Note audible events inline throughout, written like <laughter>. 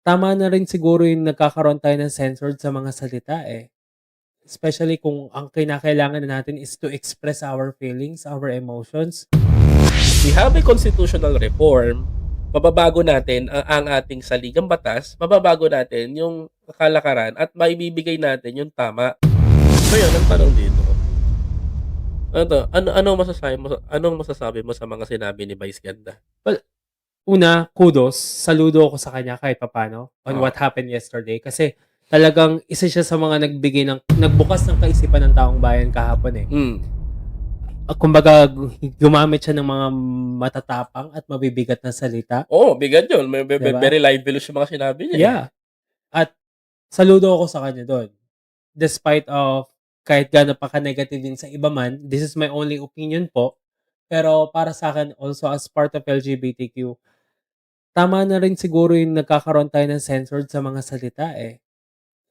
Tama na rin siguro yung nagkakaroon tayo ng censored sa mga salita, eh. Especially kung ang kinakailangan na natin is to express our feelings, our emotions. We have a constitutional reform, mababago natin ang, ang ating saligang batas, mababago natin yung kalakaran at maibibigay natin yung tama. Ngayon, ang tanong dito, ano, to? ano, anong masasabi mo, anong masasabi mo sa mga sinabi ni Vice Ganda? Una, kudos, saludo ako sa kanya kahit papano on Oo. what happened yesterday kasi talagang isa siya sa mga nagbigay ng nagbukas ng kaisipan ng taong bayan kahapon eh. Mm. Kumbaga gu- gumamit siya ng mga matatapang at mabibigat na salita. Oo, oh, bigat yun. May, may, Diba? Very libelous yung mga sinabi niya. eh. Yeah. At saludo ako sa kanya doon. Despite of kahit gaano pa ka-negative din sa iba man, this is my only opinion po. Pero para sa akin, also as part of LGBTQ, tama na rin siguro yung nagkakaroon tayo ng censored sa mga salita eh.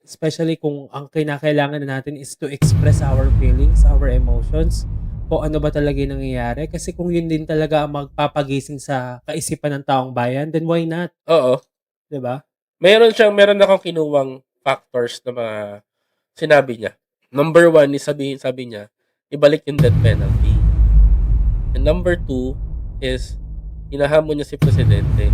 Especially kung ang kinakailangan na natin is to express our feelings, our emotions, kung ano ba talaga yung nangyayari. Kasi kung yun din talaga ang magpapagising sa kaisipan ng taong bayan, then why not? Oo. 'Di ba? Meron siyang, meron akong kinuwang factors na mga sinabi niya. Number one is sabi, sabi niya, ibalik yung death penalty. And number two is, hinahamon niya si Presidente.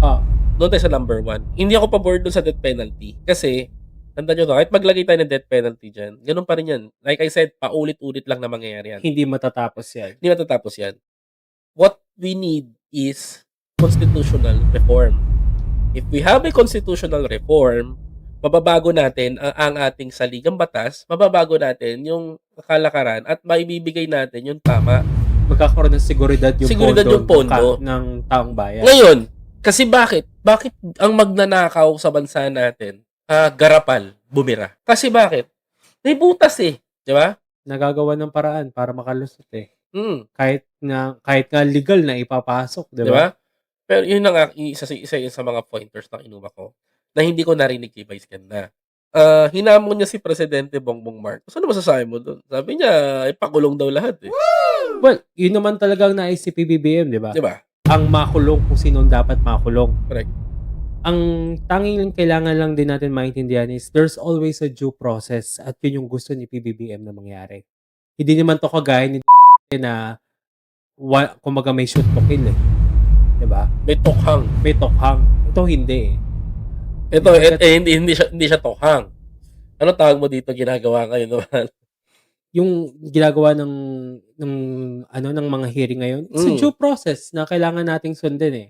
Ah, Doon tayo sa number one. Hindi ako pabor doon sa death penalty. Kasi, tandaan nyo to, kahit maglagay tayo ng death penalty dyan, ganun pa rin yan. Like I said, paulit-ulit lang na mangyayari yan. hindi matatapos yan. Hindi matatapos yan. What we need is constitutional reform. If we have a constitutional reform, mababago natin ang, ang ating saligang batas, mababago natin yung kalakaran at maibibigay natin yung tama. Magkakaroon ng seguridad yung Seguridad pondo, yung pondo. ng, ka- ng taong bayan. Ngayon, kasi bakit? Bakit ang magnanakaw sa bansa natin, ah, garapal, bumira? Kasi bakit? May butas eh. Di ba? Nagagawa ng paraan para makalusot eh. Hmm. Kahit na kahit nga legal na ipapasok, 'di ba? ba? Pero yun na nga, isa, isa yun sa mga pointers na inuwa ko na hindi ko narinig kay Vice Ganda. Ah, hinamon niya si Presidente Bongbong Marcos. Ano masasabi mo doon? Sabi niya, ipakulong daw lahat eh. Well, yun naman talagang nais si PBBM, 'di ba? Di ba? Ang makulong kung sino ang dapat makulong. Correct. Ang tanging kailangan lang din natin maintindihan is there's always a due process at yun yung gusto ni PBBM na mangyari. Hindi naman to kagaya ni <laughs> na wa, kumbaga may shoot to kill eh. 'Di ba? May tokhang. May tokhang. Ito hindi eh. Ito, eh, eh, hindi, hindi, siya, hindi siya tokhang. Ano tawag mo dito ginagawa ngayon naman? yung ginagawa ng ng ano ng mga hearing ngayon, it's a Mm. due process na kailangan nating sundin eh.